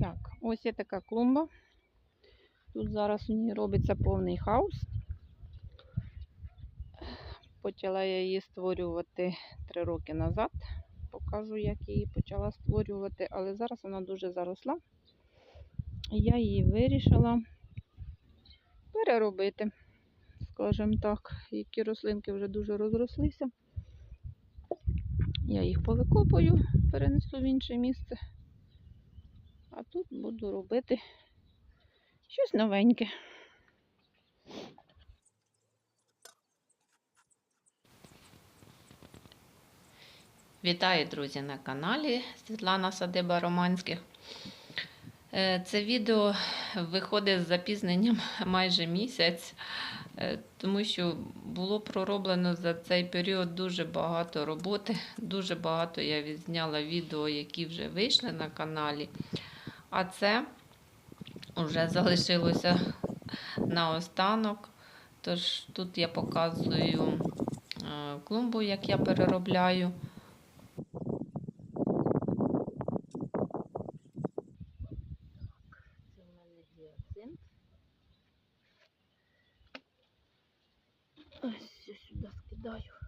Так, ось є така клумба. Тут зараз у ній робиться повний хаос. Почала я її створювати три роки назад. Покажу, як її почала створювати, але зараз вона дуже заросла. Я її вирішила переробити, скажімо так, які рослинки вже дуже розрослися. Я їх повикопую, перенесу в інше місце. А тут буду робити щось новеньке. Вітаю, друзі, на каналі Світлана Садиба Романських. Е, Це відео виходить з запізненням майже місяць, е, тому що було пророблено за цей період дуже багато роботи. Дуже багато я відзняла відео, які вже вийшли на каналі. А це вже залишилося наостанок. Тож тут я показую е, клумбу, як я переробляю. Ось сюди скидаю.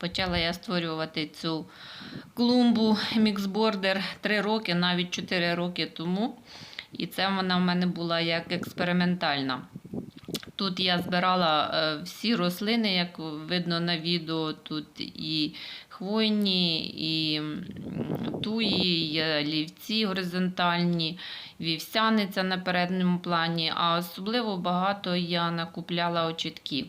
Почала я створювати цю клумбу міксбордер 3 роки, навіть 4 роки тому. І це вона в мене була як експериментальна. Тут я збирала е, всі рослини, як видно на відео. Тут і хвойні, і туї, і лівці горизонтальні, вівсяниця на передньому плані, а особливо багато я накупляла очітків.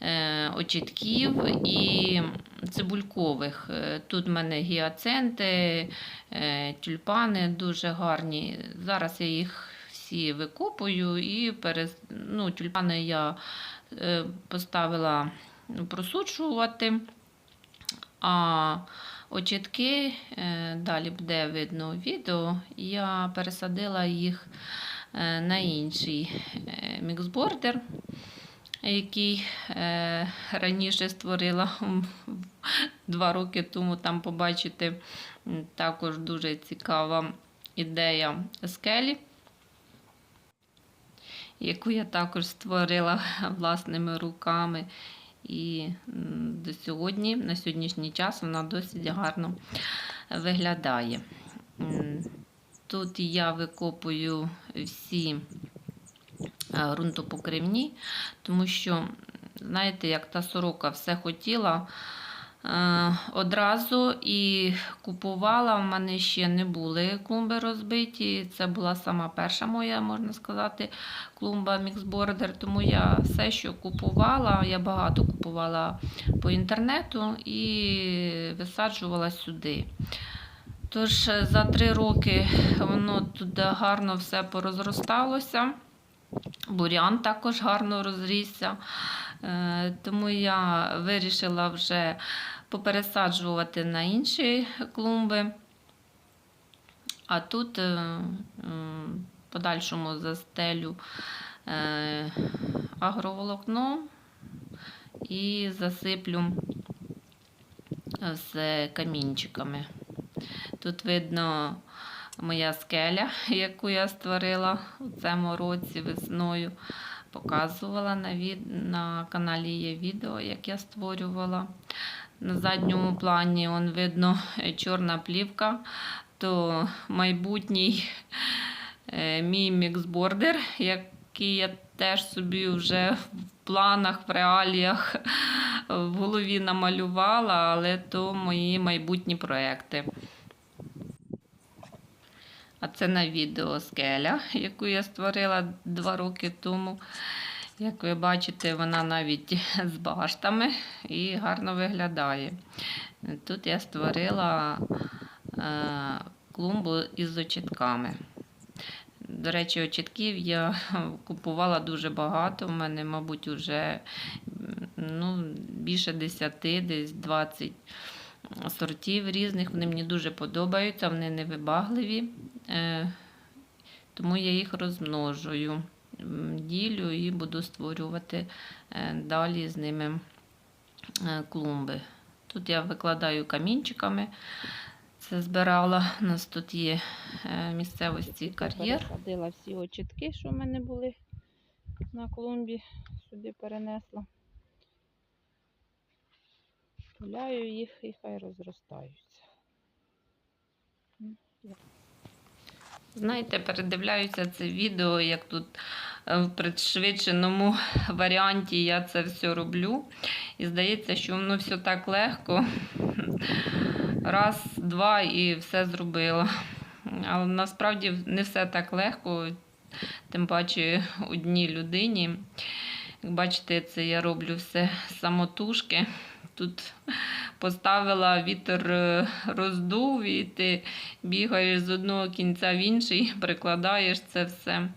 Е, очітків і цибулькових. Е, Тут в мене гіацинти, е, тюльпани дуже гарні. Зараз я їх всі викопую і перез... ну, тюльпани я поставила просушувати. А очітки, далі буде видно відео, я пересадила їх на інший міксбордер, який е, раніше створила два роки тому. Там побачите також дуже цікава ідея скелі, яку я також створила власними руками. І до сьогодні, на сьогоднішній час, вона досить гарно виглядає. Тут я викопую всі ґрунтопокривні, тому що, знаєте, як та сорока все хотіла е, одразу і купувала. У мене ще не були клумби розбиті. Це була сама перша моя, можна сказати, клумба міксбордер. Тому я все, що купувала, я багато купувала по інтернету і висаджувала сюди. Тож е, за три роки воно туди гарно все порозросталося. Бурян також гарно розрісся. Е, Тому я вирішила вже попересаджувати на інші клумби. А тут е, подальшому застелю е, агроволокно і засиплю з камінчиками. Тут видно моя скеля, яку я створила у цьому році весною. Показувала на, від... на каналі є відео, як я створювала. На задньому плані он видно е, чорна плівка, то майбутній е, мій міксбордер, який я теж собі вже в планах, в реаліях в голові намалювала, але то мої майбутні проекти. А це на відео скеля, яку я створила два роки тому. Як ви бачите, вона навіть з баштами і гарно виглядає. Тут я створила е, клумбу із очітками. До речі, очітків я купувала дуже багато. У мене, мабуть, вже ну, більше 10, десь 20 сортів різних. Вони мені дуже подобаються, вони невибагливі, тому я їх розмножую, ділю і буду створювати е, далі з ними е, клумби. Тут я викладаю камінчиками. Це збирала. У нас тут є е, місцевості кар'єр. Пересадила всі очітки, що в мене були на клумбі, сюди перенесла. Пуляю їх і хай розростаються. Знаєте, передивляюся це відео, як тут е, в пришвидшеному варіанті я це все роблю. І здається, що воно все так легко. Раз, два і все зробила. Але насправді не все так легко, тим паче одній людині. Як бачите, це я роблю все самотужки. Тут поставила вітер е, роздув, і ти бігаєш з одного кінця в інший, прикладаєш це все.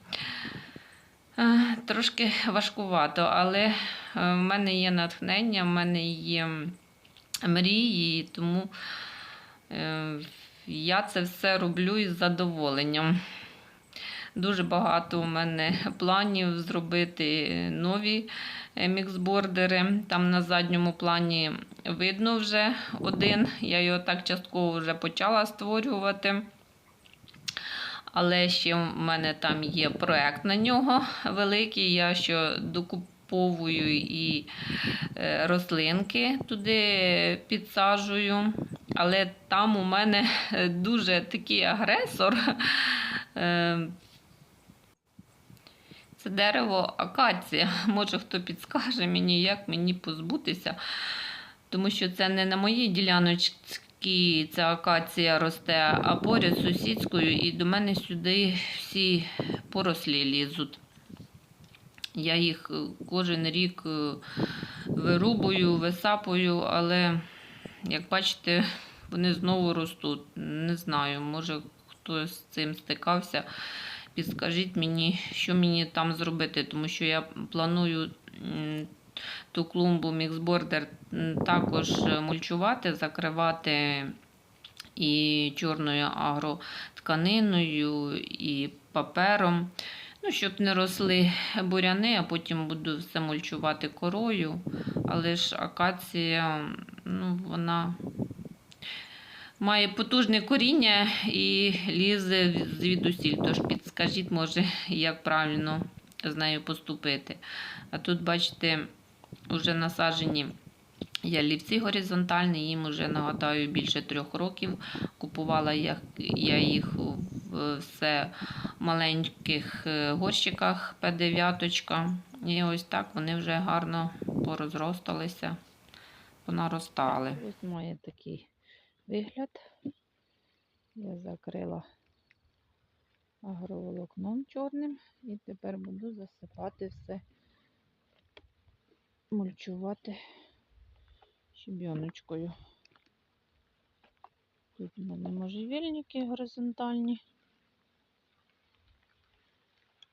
Е, Трошки важкувато, але е, в мене є натхнення, в мене є мрії, тому я це все роблю із задоволенням. Дуже багато у мене планів зробити нові міксбордери. Там на задньому плані видно вже один. Я його так частково вже почала створювати. Але ще в мене там є проект на нього великий. Я ще докуповую і е, рослинки туди підсаджую. Але там у мене е, дуже такий агресор. Це дерево акація. Може, хто підскаже мені, як мені позбутися. Тому що це не на моїй діляночці ця акація росте, а поряд з сусідською, і до мене сюди всі порослі лізуть. Я їх е, кожен рік е, вирубую, висапую, але, як бачите, вони знову ростуть. Не знаю, може хтось з цим стикався. Підскажіть мені, що мені там зробити, тому що я планую ту клумбу міксбордер також мульчувати, закривати і чорною агротканиною, і папером. Ну, щоб не росли буряни, а потім буду все мульчувати корою. Але ж акація, ну, вона має потужне коріння і лізе звідусіль. Тож підскажіть, може, як правильно з нею поступити. А тут, бачите, вже насаджені ялівці горизонтальні, їм вже нагадаю більше трьох років. Купувала я, їх в все маленьких е, горщиках П9. І ось так вони вже гарно порозросталися, понаростали. Ось має такий вигляд. Я закрила агроволокном чорним і тепер буду засипати все, мульчувати щебіночкою. Тут в мене можжевельники горизонтальні.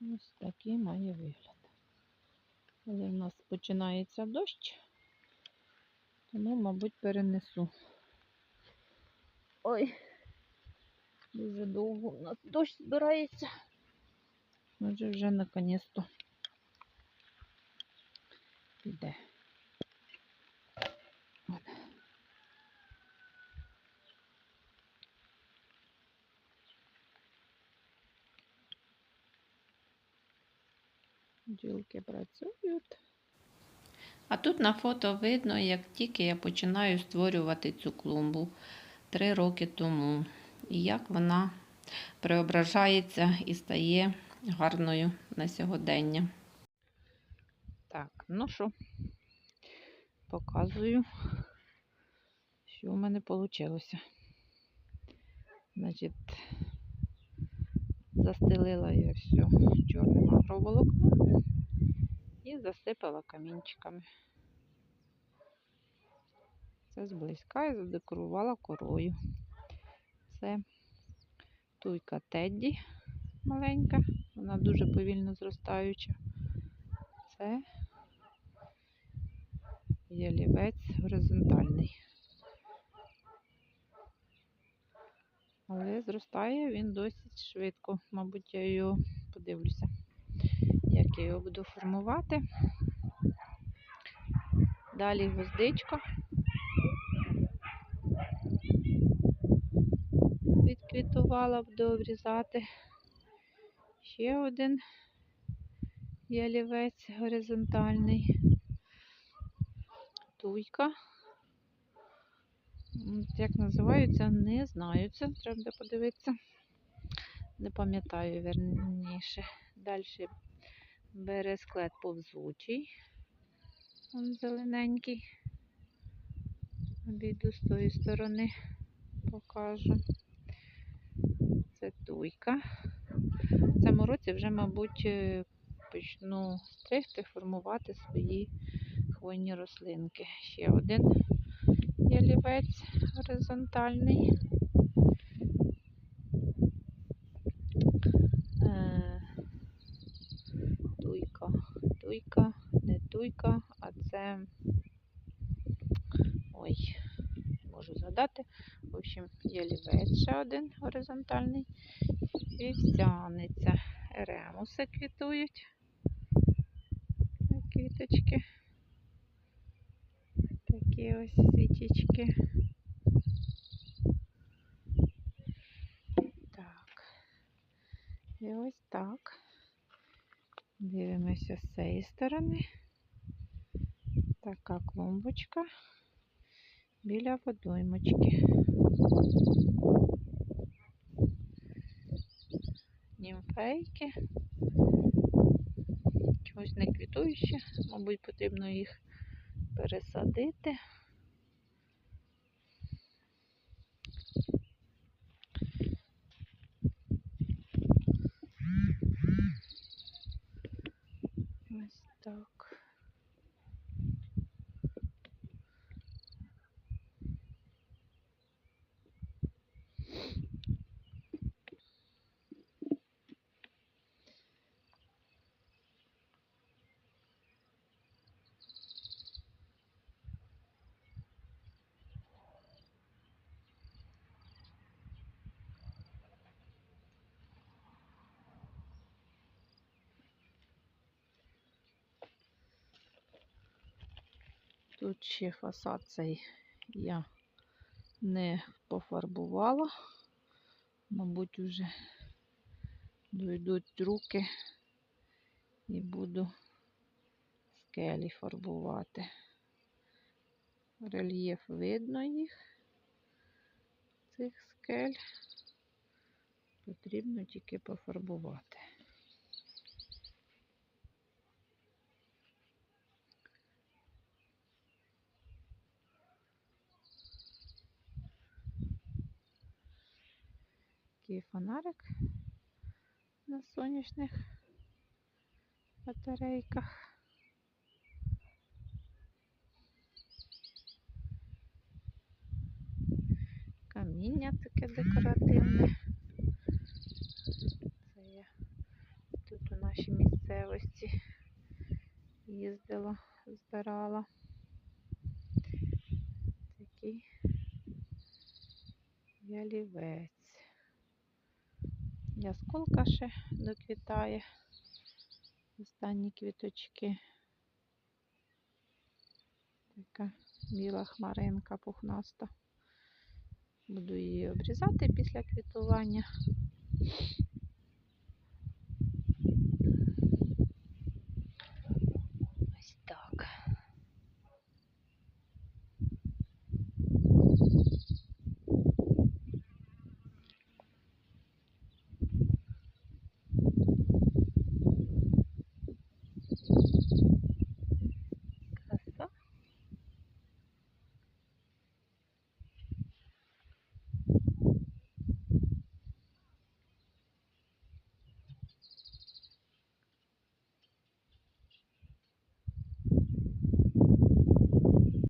Ось такий має вигляд. Але в нас починається дощ, тому, мабуть, перенесу. Ой, дуже довго у нас дощ збирається. Може вже наконець-то піде. От. Бджілки працюють. А тут на фото видно, як тільки я починаю створювати цю клумбу три роки тому. І як вона преображається і стає гарною на сьогодення. Так, ну що, показую, що в мене вийшло. Значить, застелила я все чорним агроволокном і засипала камінчиками. Це зблизька і задекорувала корою. Це туйка Тедді маленька, вона дуже повільно зростаюча. Це ялівець горизонтальний. Але зростає він досить швидко. Мабуть, я його подивлюся, як я його буду формувати. Далі гвоздичка. Відквітувала буду обрізати. Ще один ялівець горизонтальний. Туйка. Як називаються, не знаю. Це треба подивитися. Не пам'ятаю верніше. Далі бересклет повзучий. Он зелененький. Обійду з тої сторони, покажу. Це туйка. В цьому році вже, мабуть, е, почну стригти, формувати свої хвойні рослинки. Ще один ялівець горизонтальний. Е, Туйка, туйка, не туйка, а це. Ой, можу згадати. В общем, ялівець ще один горизонтальний. Вівсяниця. Ремуси квітують. Квіточки. Такі ось свічечки. Так. І ось так. Дивимося з цієї сторони. Така клумбочка біля водоймочки. Німфейки. Чогось не квітуючі, мабуть, потрібно їх пересадити. Ось так. Тут ще фасад цей я не пофарбувала. Мабуть, уже дойдуть руки і буду скелі фарбувати. Рельєф видно їх, цих скель. Потрібно тільки пофарбувати. Такий фонарик на сонячних батарейках. Каміння таке декоративне. Це я тут у нашій місцевості їздила, збирала. Такий ялівець. Ясколка ще доквітає. Останні квіточки. Така біла хмаринка пухнаста. Буду її обрізати після квітування.